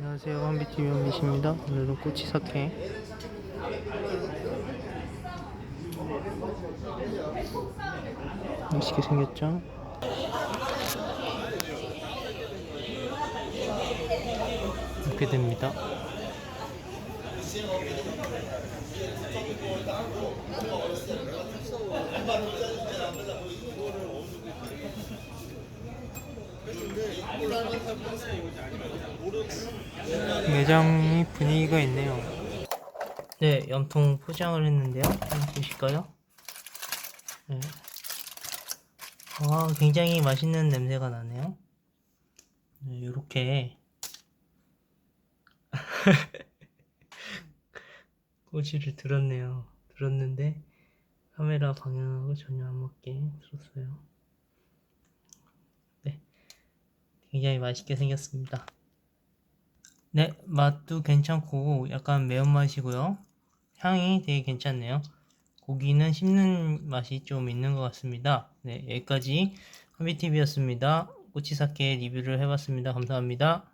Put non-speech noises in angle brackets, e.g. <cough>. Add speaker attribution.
Speaker 1: 안녕하세요. 한비TV 한비씨입니다. 오늘은 꼬치사케 맛있게 생겼죠? 이렇게 됩니다 매장이 분위기가 있네요. 네, 염통 포장을 했는데요. 보실까요? 네. 와, 굉장히 맛있는 냄새가 나네요. 네, 이렇게 <laughs> 꼬지를 들었네요. 들었는데 카메라 방향하고 전혀 안 맞게 들었어요. 네, 굉장히 맛있게 생겼습니다. 네, 맛도 괜찮고 약간 매운맛이고요. 향이 되게 괜찮네요. 고기는 씹는 맛이 좀 있는 것 같습니다. 네, 여기까지 한비TV였습니다. 꼬치사케 리뷰를 해봤습니다. 감사합니다.